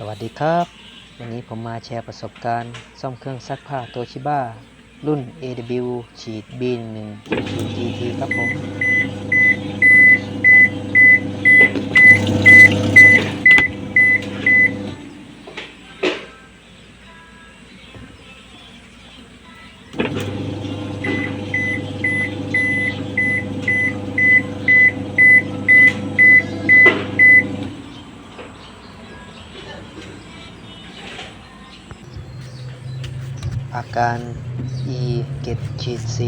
สวัสดีครับ วันนี้ผมมาแชร์ประสบการณ์ ซ่อมเครื่องซักผ้าโตชิบ้ารุ่น AW ฉีด B11 GT ครับผม อาการ E เกตฉีด C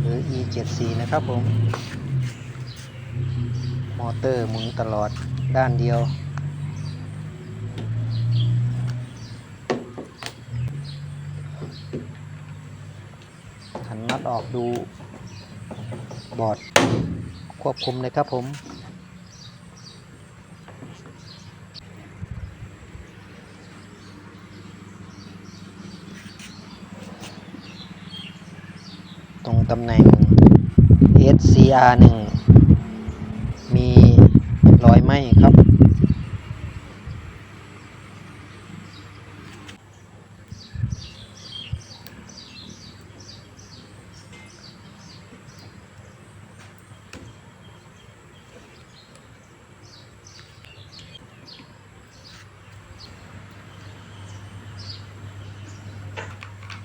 หรือ E 7 C นะครับผม มอเตอร์หมุนตลอดด้านเดียว หันน็อตออกดูบอร์ดควบคุมเลยครับผม ตรงตำแหน่ง SCR 1มีรอยไหมครับ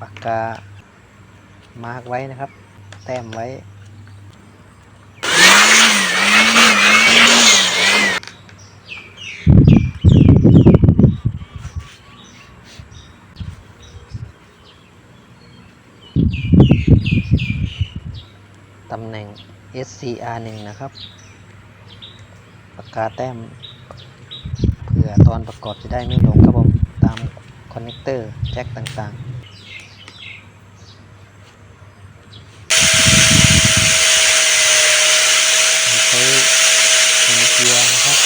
ปากกามาร์กไว้นะครับ แต้มไว้ ตำแหน่ง SCR 1นะครับ ปากกาแต้ม เผื่อตอนประกอบจะได้ไม่หลงครับผม ตามคอนเนคเตอร์แจ็คต่างๆ ใช้เป็นเกียร์นะครับ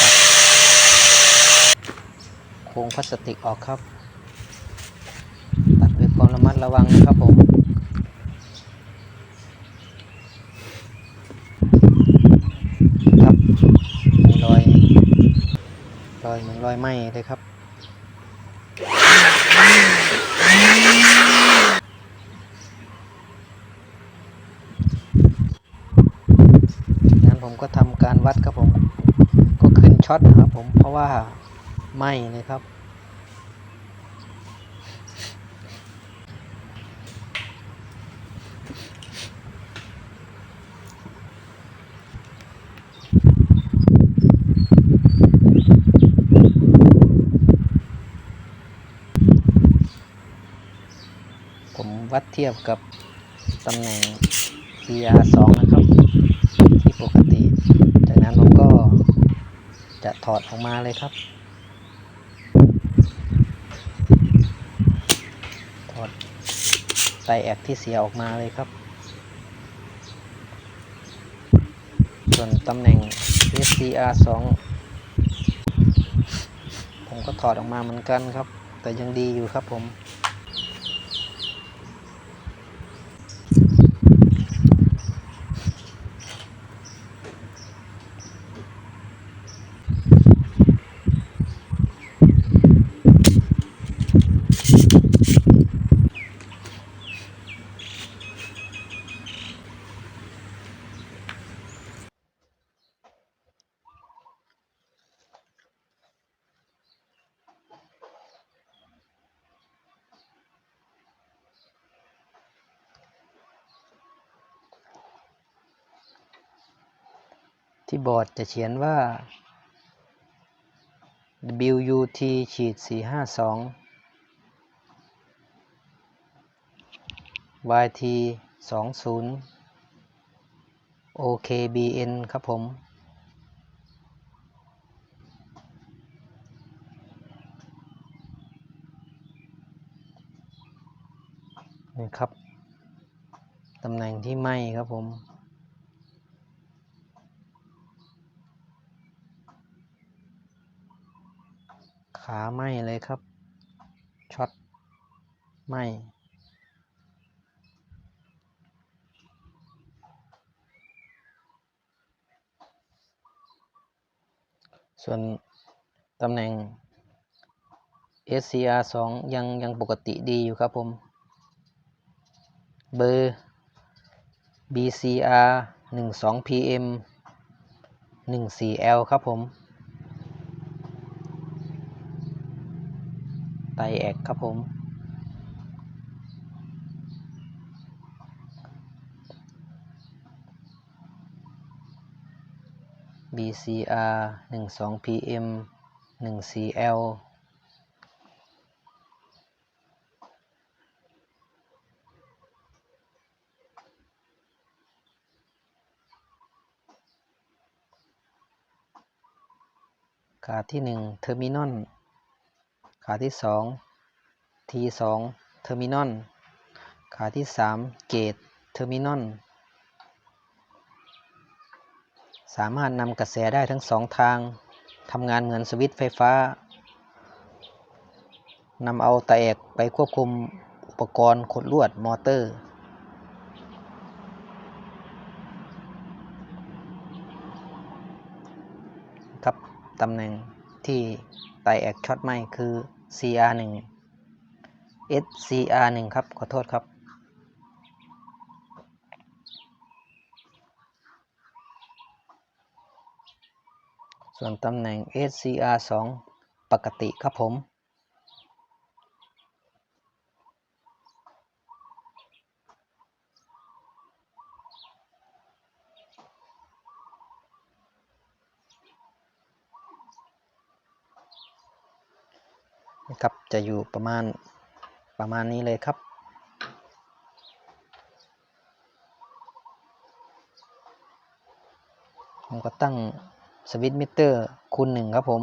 ตัดโครง พลาสติกออกครับ ตัดด้วยความระมัดระวังนะครับผมครับมีรอยรอยเหมือนรอยไหม้เลยครับ งั้นผมก็ทำการวัดครับผม ก็ขึ้นช็อตนะครับผมเพราะว่าไหม้เลยครับ ผมวัดเทียบกับตำแหน่ง CR 2นะครับ ที่ปกติ จากนั้นผมก็จะถอดออกมาเลยครับ ถอดไตแอกที่เสียออกมาเลยครับ ส่วนตำแหน่ง SCR 2ผมก็ถอดออกมาเหมือนกันครับ แต่ยังดีอยู่ครับผม ที่บอร์ดจะเขียนว่า WUT ฉีด452 YT 20 OKBN ครับผม นี่ครับ ตำแหน่งที่ไหม้ครับผม ขาไหมเลยครับ ช็อตไหมส่วนตำแหน่ง SCR 2 ยังยังปกติดีอยู่ครับผม เบอร์ BCR 12 PM 14L ครับผม ไตแอกครับผม BCR 12 PM 14L ขาที่หนึ่ ขาที่สอง T2 เทอร์มินอลขาที่สามเกตเทอร์มินอลสามารถนำกระแสได้ทั้งสองทางทำงานเหมือนสวิตช์ไฟฟ้านำเอาตะแอกไปควบคุมอุปกรณ์ขดลวดมอเตอร์ ครับตำแหน่งที่ไตแอกช็อตไหมคือ CR1 SCR1 ครับ ขอโทษครับ ส่วนตำแหน่ง SCR2 ปกติครับผม นะครับ จะอยู่ประมาณประมาณนี้เลยครับผมก็ตั้งสวิตช์มิเตอร์คูณหนึ่งครับผม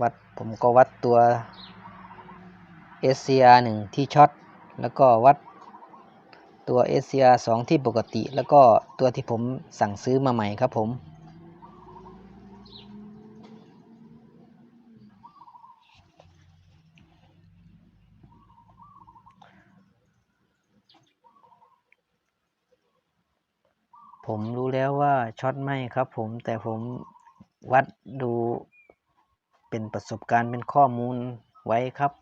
วัดผมก็วัดตัว SCR 1 ที่ช็อต แล้วก็วัด ตัว SCR 2 ที่ปกติ แล้วก็ตัวที่ผมสั่งซื้อมาใหม่ครับผมผมรู้แล้วว่าช็อตไหมครับผมแต่ผมวัดดูเป็นประสบการณ์เป็นข้อมูลไว้ครับ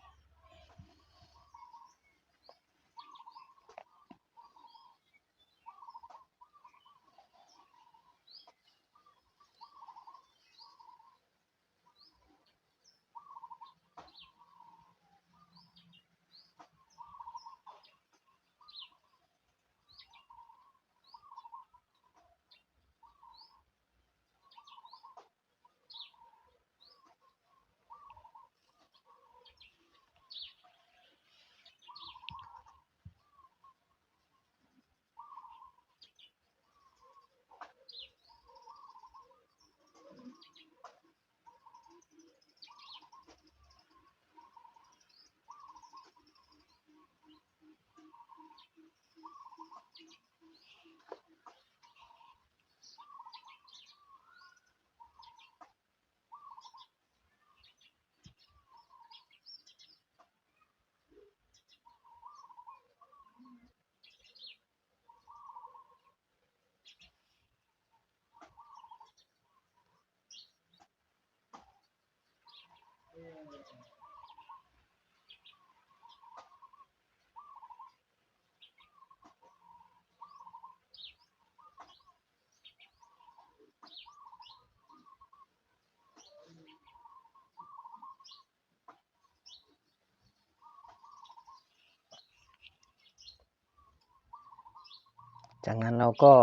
จากนั้นเราก็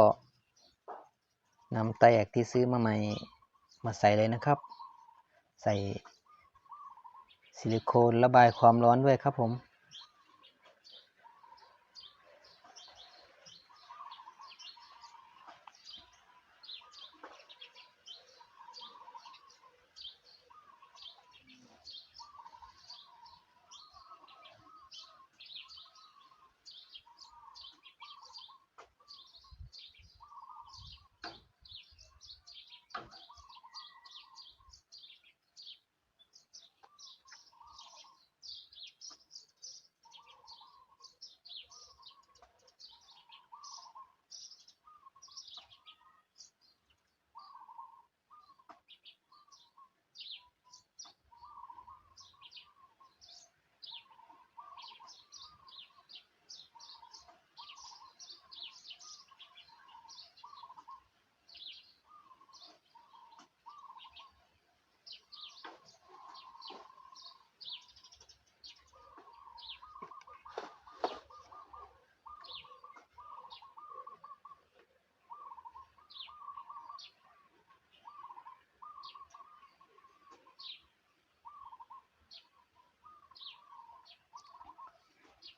นำไตแอกที่ซื้อมาใหม่มาใส่เลยนะครับ ใส่ ซิลิโคนระบายความร้อนด้วยครับผม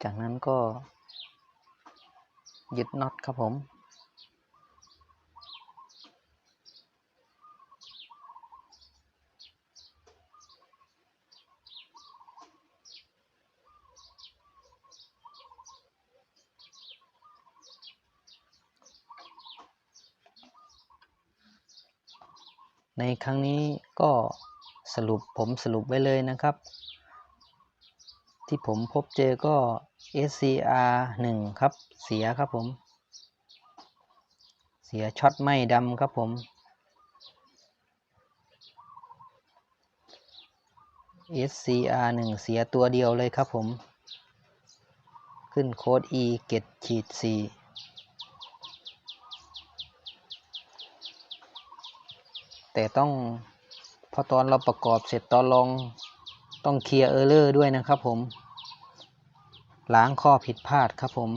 จากนั้นก็ยึดน็อตครับผม ในครั้งนี้ก็สรุปผมสรุปไว้เลยนะครับ ที่ผมพบเจอก็ SCR 1ครับ เสียครับผม เสียช็อตไม้ดำครับผม SCR 1เสียตัวเดียวเลยครับผม ขึ้นโค้ด E เกตขีด4แต่ต้องพอตอนเราประกอบเสร็จตอนลองต้องเคลียร์เออร์เลอร์ด้วยนะครับผม ล้างข้อผิดพลาดครับผม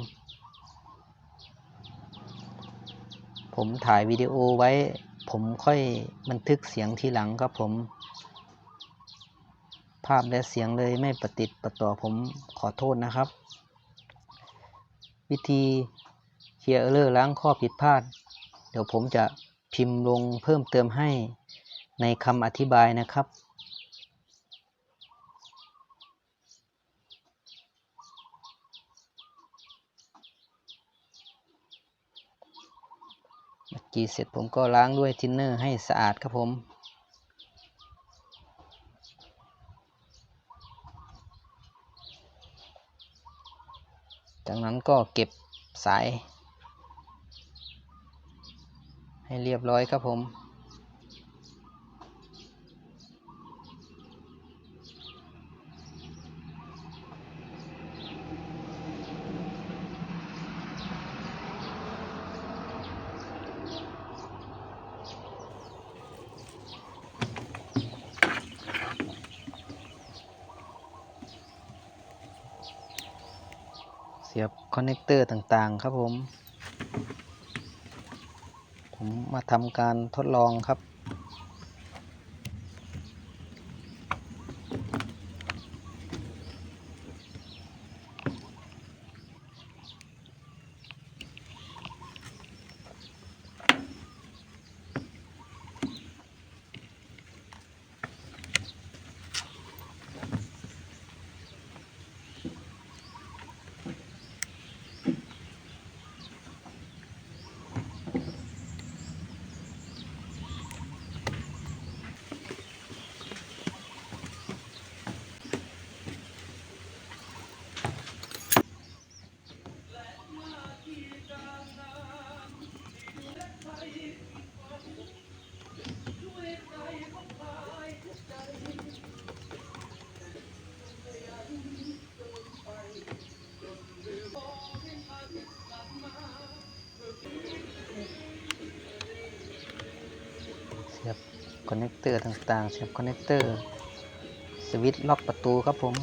ผมถ่ายวิดีโอไว้ ผมค่อยบันทึกเสียงทีหลังครับผม ภาพและเสียงเลยไม่ประติดประต่อผมขอโทษนะครับ วิธีเคลียร์เออร์เลอร์ล้างข้อผิดพลาด เดี๋ยวผมจะพิมพ์ลงเพิ่มเติมให้ในคำอธิบายนะครับ กี้เสร็จผมก็ล้างด้วยทินเนอร์ให้สะอาดครับผมจากนั้นก็เก็บสาย ให้เรียบร้อยครับผม เสียบ คอนเนคเตอร์ต่างๆ ครับผม ผมมาทำการทดลองครับ เสียบ คอนเนคเตอร์ต่างๆ เสียบคอนเนคเตอร์สวิตช์ล็อกประตูครับผม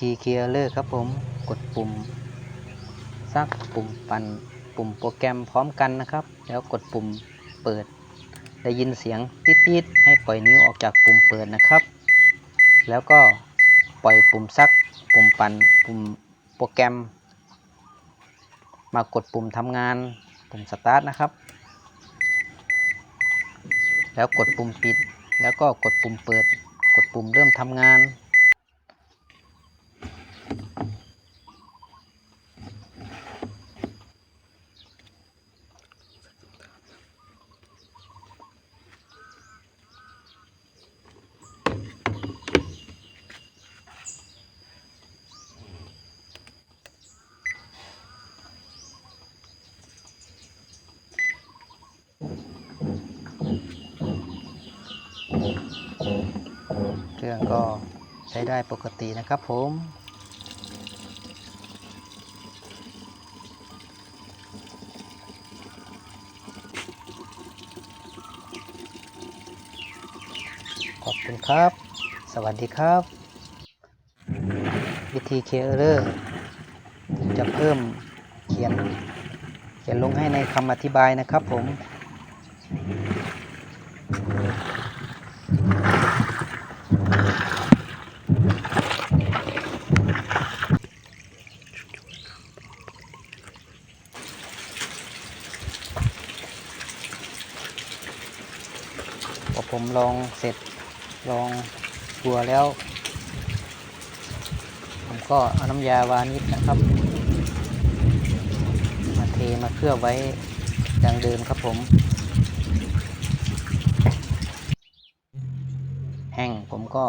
วิธีเคลียร์เลอร์ครับผม กดปุ่มซักปุ่มปั่นปุ่มโปรแกรมพร้อมกันนะครับ แล้วกดปุ่มเปิด ได้ยินเสียงปิดๆให้ปล่อยนิ้วออกจากปุ่มเปิดนะครับ แล้วก็ปล่อยปุ่มซัก ปุ่มปั่นปุ่มโปรแกรม มากดปุ่มทำงาน ปุ่มสตาร์ทนะครับ แล้วกดปุ่มปิด แล้วก็กดปุ่มเปิด กดปุ่มเริ่มทำงาน รื่องก็ใช้ได้ปกตินะครับผมขอบคุณครับ สวัสดีครับ วิธีเคเออร์จะเพิ่มเขียน เขียนลงให้ในคำอธิบายนะครับผม ผมลองเสร็จลองตัวแล้ว ผมก็เอาน้ำยาวานิดนะครับ มาเทมาเคลือบไว้ดังเดิมครับผม แห้งผมก็